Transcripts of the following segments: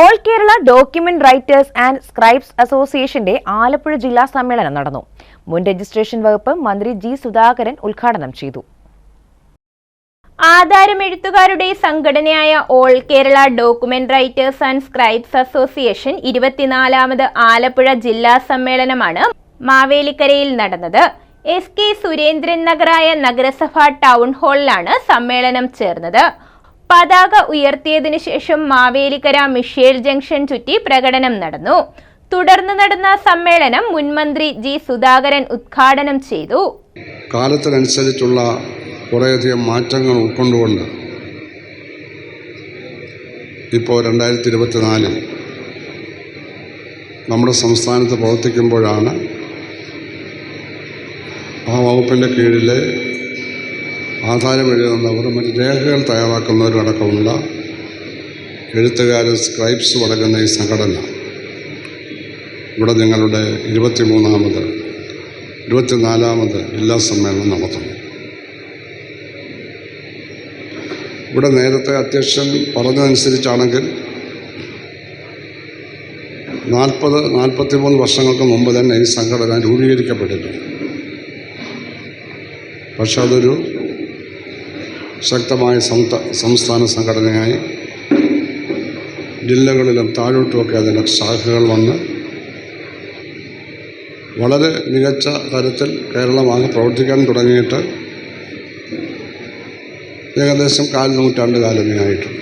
All Kerala document writers and scribes അസോസിയേഷന്റെ ആലപ്പുഴ ജില്ലാ സമ്മേളനം നടന്നു. മുൻ രജിസ്ട്രേഷൻ വകുപ്പ് മന്ത്രി ജി സുധാകരൻ ഉദ്ഘാടനം ചെയ്തു. ആധാരമെഴുത്തുകാരുടെ സംഘടനയായ all Kerala document writers and scribes association ഇരുപത്തിനാലാമത് Alappuzha ജില്ലാ സമ്മേളനമാണ് മാവേലിക്കരയിൽ നടന്നത്. എസ് കെ സുരേന്ദ്രൻ നഗറായ നഗരസഭാ ടൗൺ ഹാളിലാണ് സമ്മേളനം ചേർന്നത്. പതാക ഉയർത്തിയതിനു ശേഷം മാവേലിക്കര മിഷേൽ ജംഗ്ഷൻ ചുറ്റി പ്രകടനം നടന്നു. തുടർന്ന് നടന്ന സമ്മേളനം മുൻമന്ത്രി ജി സുധാകരൻ ഉദ്ഘാടനം ചെയ്തു. കാലത്തിനനുസരിച്ചുള്ള കുറേയധികം മാറ്റങ്ങൾ ഉൾക്കൊണ്ടുകൊണ്ട് ഇപ്പോൾ രണ്ടായിരത്തി ഇരുപത്തിനാലിൽ നമ്മുടെ സംസ്ഥാനത്ത് പ്രവർത്തിക്കുമ്പോഴാണ് ആ വകുപ്പിന്റെ കീഴിലെ ആധാരം എഴുതുന്നവർ മറ്റ് രേഖകൾ തയ്യാറാക്കുന്നവരും അടക്കമുള്ള എഴുത്തുകാരും സ്ക്രൈബ്സും അടങ്ങുന്ന ഈ സംഘടന. ഇവിടെ ഞങ്ങളുടെ ഇരുപത്തിമൂന്നാമത് ഇരുപത്തിനാലാമത് ജില്ലാ സമ്മേളനം നടത്തുന്നു. ഇവിടെ നേരത്തെ അധ്യക്ഷൻ പറഞ്ഞതനുസരിച്ചാണെങ്കിൽ നാൽപ്പത് നാൽപ്പത്തി മൂന്ന് വർഷങ്ങൾക്ക് മുമ്പ് തന്നെ ഈ സംഘടന രൂപീകരിക്കപ്പെട്ടിട്ടുണ്ട്. പക്ഷെ അതൊരു ശക്തമായ സംസ്ഥാ സംസ്ഥാന സംഘടനയായി ജില്ലകളിലും താഴോട്ടുമൊക്കെ അതിന്റെ ശാഖകൾ വന്ന് വളരെ മികച്ച തരത്തിൽ കേരളമാകെ പ്രവർത്തിക്കാൻ തുടങ്ങിയിട്ട് ഏകദേശം കാൽ നൂറ്റാണ്ട് കാലമേ ആയിട്ടുണ്ട്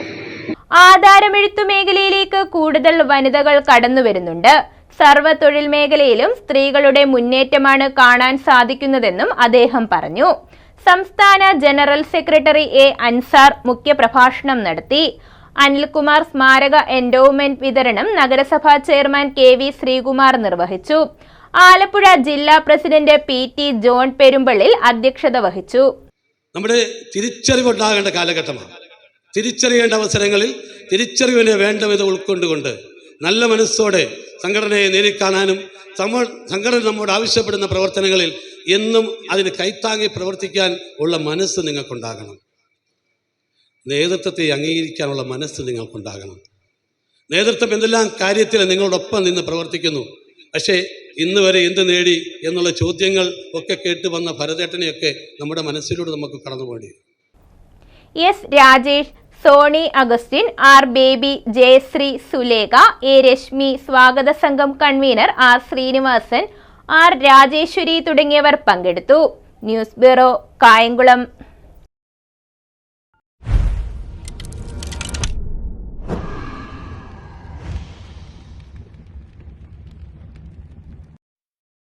ആധാരമെഴുത്തു മേഖലയിലേക്ക് കൂടുതൽ വനിതകൾ കടന്നു വരുന്നുണ്ട്. സർവ തൊഴിൽ മേഖലയിലും സ്ത്രീകളുടെ മുന്നേറ്റമാണ് കാണാൻ സാധിക്കുന്നതെന്നും അദ്ദേഹം പറഞ്ഞു. സംസ്ഥാന ജനറൽ സെക്രട്ടറി എ അൻസാർ മുഖ്യപ്രഭാഷണം നടത്തി. അനിൽകുമാർ സ്മാരക എൻഡോവ്മെന്റ് വിതരണം നഗരസഭാ ചെയർമാൻ കെ വി ശ്രീകുമാർ നിർവഹിച്ചു. ആലപ്പുഴ ജില്ലാ president P T John Perumpallil അധ്യക്ഷത വഹിച്ചു. നമ്മുടെ തിരിച്ചറിവുണ്ടാകേണ്ട കാലഘട്ടമാണ്. തിരിച്ചറിയേണ്ട അവസരങ്ങളിൽ തിരിച്ചറിവിനെ വേണ്ട വിധം ഉൾക്കൊണ്ടുകൊണ്ട് നല്ല മനസ്സോടെ സംഘടനയെ നേരിൽ കാണാനും സംഘടന നമ്മോട് ആവശ്യപ്പെടുന്ന പ്രവർത്തനങ്ങളിൽ എന്നും അതിന് കൈത്താങ്ങി പ്രവർത്തിക്കാൻ ഉള്ള മനസ്സ് നിങ്ങൾക്കുണ്ടാകണം. നേതൃത്വത്തെ അംഗീകരിക്കാനുള്ള മനസ്സ് നിങ്ങൾക്കുണ്ടാകണം. നേതൃത്വം എന്തെല്ലാം കാര്യത്തിൽ നിങ്ങളോടൊപ്പം നിന്ന് പ്രവർത്തിക്കുന്നു? പക്ഷേ ഇന്ന് വരെ എന്ത് നേടി എന്നുള്ള ചോദ്യങ്ങൾ ഒക്കെ കേട്ട് വന്ന ഭരതേട്ടനെയൊക്കെ നമ്മുടെ മനസ്സിലൂടെ നമുക്ക് കടന്നു പോകേണ്ടി S Rajesh Soni Augustine R Baby Jayasree Sulekha A Rashmi സ്വാഗത സംഘം convener R Srinivasan R Rajeswari തുടങ്ങിയവർ പങ്കെടുത്തു. News bureau Kayamkulam.